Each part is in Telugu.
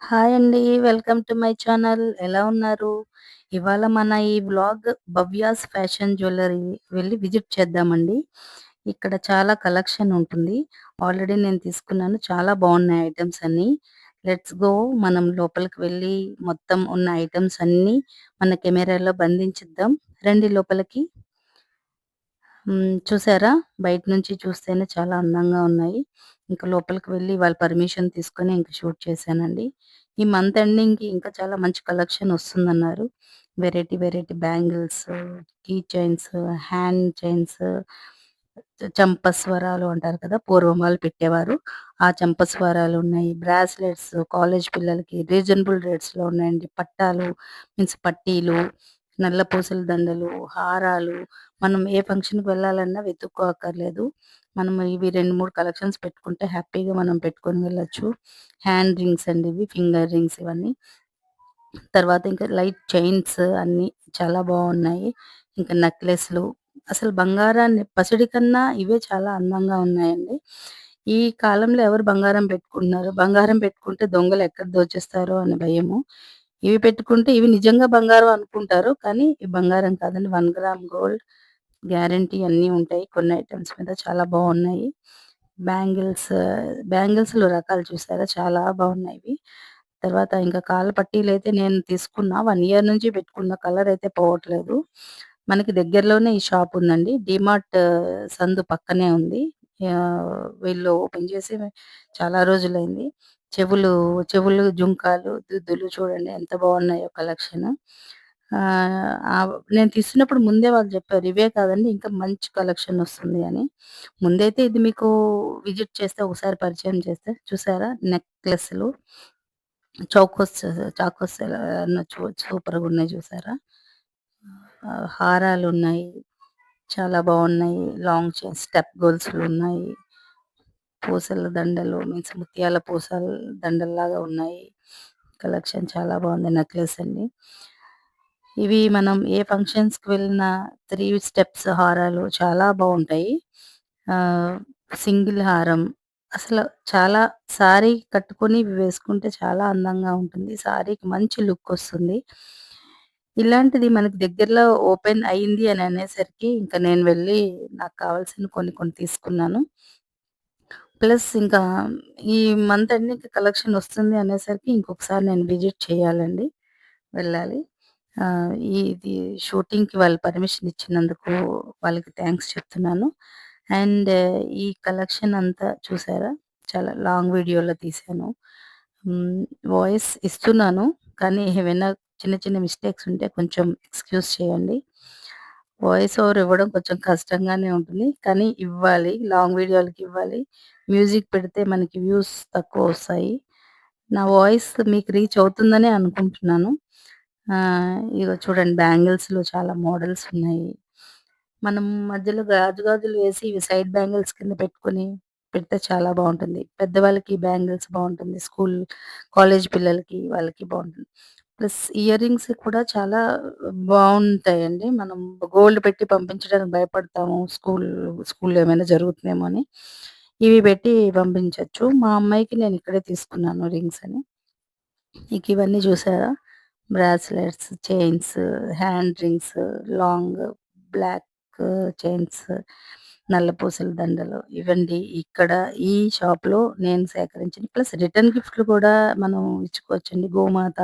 హాయ్ అండి. Welcome to my channel. ఎలా ఉన్నారు? ఇవాళ మన ఈ వ్లాగ్ భవ్యాస్ ఫ్యాషన్ జ్యువెల్లరీ వెళ్ళి విజిట్ చేద్దామండి. ఇక్కడ చాలా కలెక్షన్ ఉంటుంది. ఆల్రెడీ నేను తీసుకున్నాను. చాలా బాగున్నాయి ఐటెమ్స్ అన్నీ. లెట్స్ గో మనం లోపలికి వెళ్ళి మొత్తం ఉన్న ఐటెమ్స్ అన్నీ మన కెమెరాలో బంధించిద్దాం. రండి లోపలికి. హ్మ్. చూసారా? బయట నుంచి చూస్తేనే చాలా అందంగా ఉన్నాయి. ఇంకా లోపలికి వెళ్ళి వాళ్ళ పర్మిషన్ తీసుకొని ఇంకా షూట్ చేశానండి. ఈ మంత్ ఎండింగ్‌కి ఇంకా చాలా మంచి collection వస్తుందన్నారు. Variety, variety bangles, key chains, hand chains, చంపస్వరాలు అంటారు కదా! పూర్వం వాళ్ళు పెట్టేవారు. ఆ చంపస్వరాలు ఉన్నాయి. బ్రాస్లెట్స్ కాలేజ్ పిల్లలకి రీజనబుల్ రేట్స్‌లో ఉన్నాయండి. పట్టాలు మీన్స్ పట్టీలు, నల్ల పూసల దండలు, హారాలు మనం ఏ ఫంక్షన్‌కి వెళ్ళాలన్నా వెతుక్కోక్కర్లేదు. మనం ఇవి 2, 3 కలెక్షన్స్ పెట్టుకుంటే హ్యాపీగా మనం పెట్టుకొని వెళ్ళొచ్చు. హ్యాండ్ రింగ్స్ అండి ఇవి. ఫింగర్ రింగ్స్ ఇవన్నీ. తర్వాత ఇంకా లైట్ చైన్స్ అన్నీ చాలా బాగున్నాయి. ఇంకా నెక్లెస్‌లు అసలు బంగారాన్ని పసిడి కన్నా ఇవే చాలా అందంగా ఉన్నాయండి. ఈ కాలంలో ఎవరు బంగారం పెట్టుకుంటున్నారు? బంగారం పెట్టుకుంటే దొంగలు ఎక్కడ దోచేస్తారో అని భయము. ఇవి పెట్టుకుంటే ఇవి నిజంగా బంగారం అనుకుంటారు. కానీ ఈ బంగారం కాదండి. వన్ గ్రామ్ గోల్డ్ గ్యారంటీ అన్నీ ఉంటాయి. కొన్ని ఐటమ్స్ మీద చాలా బాగున్నాయి. బ్యాంగిల్స్, బ్యాంగిల్స్‌లో రకాలు చూసారా? చాలా బాగున్నాయి ఇవి. తర్వాత ఇంకా కాళ్ళ అయితే నేను తీసుకున్నా. వన్ ఇయర్ నుంచి పెట్టుకున్న కలర్ అయితే పోవట్లేదు. మనకి దగ్గరలోనే ఈ షాప్ ఉందండి. డీమార్ట్ సందు పక్కనే ఉంది. వీళ్ళు ఓపెన్ చేసి చాలా రోజులైంది. చెవులు, చెవులు జుంకాలు, దుద్దులు చూడండి ఎంత బాగున్నాయో కలెక్షన్. నేను తీసినప్పుడు ముందే వాళ్ళు చెప్పారు. ఇవే కాదండి ఇంకా మంచి కలెక్షన్ వస్తుంది అని. ముందైతే ఇది మీకు విజిట్ చేస్తే ఒకసారి పరిచయం చేస్తే చూసారా? నెక్లెస్‌లు చౌకోస్ చాకోస్ సూపర్‌గా ఉన్నాయి చూసారా? హారాలు ఉన్నాయి చాలా బాగున్నాయి. లాంగ్ చైన్ స్టెప్ గోల్స్లు ఉన్నాయి. పూసల దండలు మీన్స్ ముత్యాల పూసల దండల్లాగా ఉన్నాయి. కలెక్షన్ చాలా బాగుంది. నెక్లెస్ అండి. ఇవి మనం ఏ ఫంక్షన్స్‌కి వెళ్ళినా త్రీ స్టెప్స్ హారాలు చాలా బాగుంటాయి. ఆహ్, సింగిల్ హారం అసలు చాలా సారీ కట్టుకొని ఇవి వేసుకుంటే చాలా అందంగా ఉంటుంది. సారీకి మంచి లుక్ వస్తుంది. ఇలాంటిది మనకి దగ్గరలో ఓపెన్ అయింది అని అనేసరికి ఇంకా నేను వెళ్ళి నాకు కావాల్సినవి కొన్ని కొన్ని తీసుకున్నాను. ప్లస్ ఇంకా ఈ మంత్ ఎండింగ్‌కి కలెక్షన్ వస్తుంది అనేసరికి ఇంకొకసారి నేను విజిట్ చేయాలండి. వెళ్ళాలి. ఇది షూటింగ్‌కి వాళ్ళు పర్మిషన్ ఇచ్చినందుకు వాళ్ళకి థ్యాంక్స్ చెప్తున్నాను. అండ్ ఈ కలెక్షన్ అంతా చూసారా? చాలా లాంగ్ వీడియోలో తీశాను. వాయిస్ ఇస్తున్నాను. కానీ ఏమైనా చిన్న చిన్న మిస్టేక్స్ ఉంటే కొంచెం ఎక్స్‌క్యూజ్ చేయండి. వాయిస్ ఓవర్ ఇవ్వడం కొంచెం కష్టంగానే ఉంటుంది. కానీ ఇవ్వాలి. లాంగ్ వీడియోలకి ఇవ్వాలి. మ్యూజిక్ పెడితే మనకి వ్యూస్ తక్కువ వస్తాయి. నా వాయిస్ మీకు రీచ్ అవుతుందనే అనుకుంటున్నాను. ఇగో చూడండి బ్యాంగిల్స్‌లో చాలా మోడల్స్ ఉన్నాయి. మనం మధ్యలో గాజు గాజులు వేసి ఇవి సైడ్ బ్యాంగిల్స్ కింద పెట్టుకొని పెడితే చాలా బాగుంటుంది. పెద్దవాళ్ళకి బ్యాంగిల్స్ బాగుంటుంది. స్కూల్, కాలేజ్ పిల్లలకి వాళ్ళకి బాగుంటుంది. ప్లస్ ఇయర్ రింగ్స్ కూడా చాలా బాగుంటాయండి. మనం గోల్డ్ పెట్టి పంపించడానికి భయపడతాము. స్కూల్ స్కూల్‌లో ఏమైనా జరుగుతుందేమో అని. ఇవి పెట్టి పంపించొచ్చు. మా అమ్మాయికి నేను ఇక్కడే తీసుకున్నాను రింగ్స్ అని. ఇక ఇవన్నీ చూసారా? Bracelets, chains, hand rings, long black chains, నల్లపూసల దండలు ఇవండి ఇక్కడ ఈ షాప్‌లో నేను సేకరించిన ప్లస్ రిటర్న్ గిఫ్ట్‌లు కూడా మనం ఇచ్చుకోవచ్చండి. గోమాత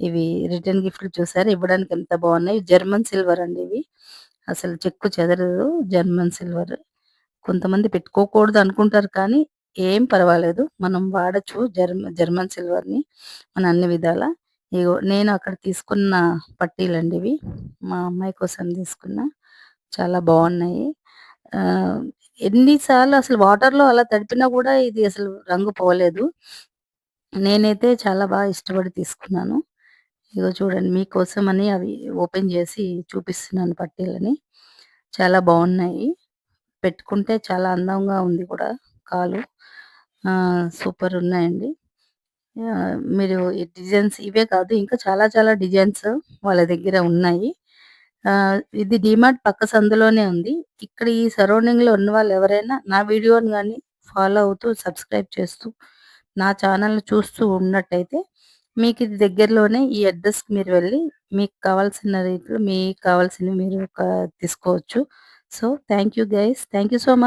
ఇవి రిటర్న్ గిఫ్ట్‌లు చూసారు ఇవ్వడానికి ఎంత బాగున్నాయి. జర్మన్ సిల్వర్ అండి ఇవి. అసలు చెక్కు చెదరదు. German silver. కొంతమంది పెట్టుకోకూడదు అనుకుంటారు కానీ ఏం పర్వాలేదు. మనం వాడొచ్చు జర్మ జర్మన్ సిల్వర్‌ని మన అన్ని విధాలా. ఇగో నేను అక్కడ తీసుకున్న పట్టీలండి ఇవి. మా అమ్మాయి కోసం తీసుకున్న. చాలా బాగున్నాయి. ఎన్నిసార్లు అసలు వాటర్‌లో అలా తడిపినా కూడా ఇది అసలు రంగు పోలేదు. నేనైతే చాలా బాగా ఇష్టపడి తీసుకున్నాను. ఇగో చూడండి మీకోసమని అవి ఓపెన్ చేసి చూపిస్తున్నాను పట్టీలని. చాలా బాగున్నాయి. పెట్టుకుంటే చాలా అందంగా ఉంది కూడా కాలు. సూపర్ ఉన్నాయండి. మీరు ఈ డిజైన్స్ ఇవే కాదు ఇంకా చాలా చాలా డిజైన్స్ వాళ్ళ దగ్గర ఉన్నాయి. ఇది డిమార్ట్ పక్క సందులోనే ఉంది. ఇక్కడ ఈ సరౌండింగ్‌లో ఉన్నవాళ్ళు ఎవరైనా నా వీడియోని కానీ ఫాలో అవుతూ సబ్స్క్రైబ్ చేస్తూ నా ఛానల్‌ని చూస్తూ ఉన్నట్టయితే మీకు ఇది దగ్గరలోనే ఈ అడ్రస్‌కి మీరు వెళ్ళి మీకు కావాల్సిన రీతిలో మీకు కావాల్సినవి మీరు తీసుకోవచ్చు. So, thank you guys. Thank you so much.